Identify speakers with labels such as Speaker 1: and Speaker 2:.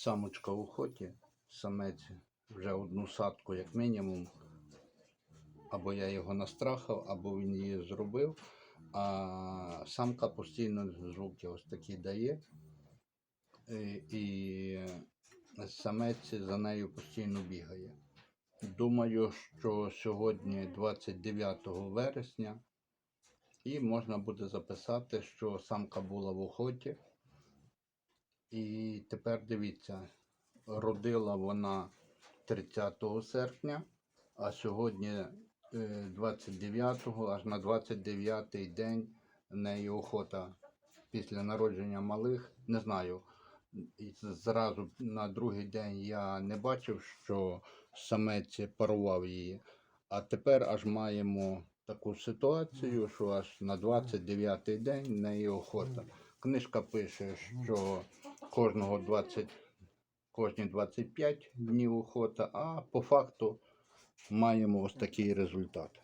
Speaker 1: самочка в охоті, самець вже одну садку, як мінімум. Або я його настрахав, або він її зробив. А самка постійно звуки ось такі дає. Е, І самець за нею постійно бігає. Думаю, що сьогодні 29 вересня, і можна буде записати, що самка була в охоті. І тепер дивіться, родила вона 30 серпня, а сьогодні е, 29-го, аж на 29-й день в неї охота після народження малих. Не знаю. Зразу на другий день я не бачив, що самець парував її. А тепер аж маємо таку ситуацію, що аж на 29-й день в неї охота. Книжка пише, що кожного 20, кожні 25 днів охота, а по факту маємо ось такий результат.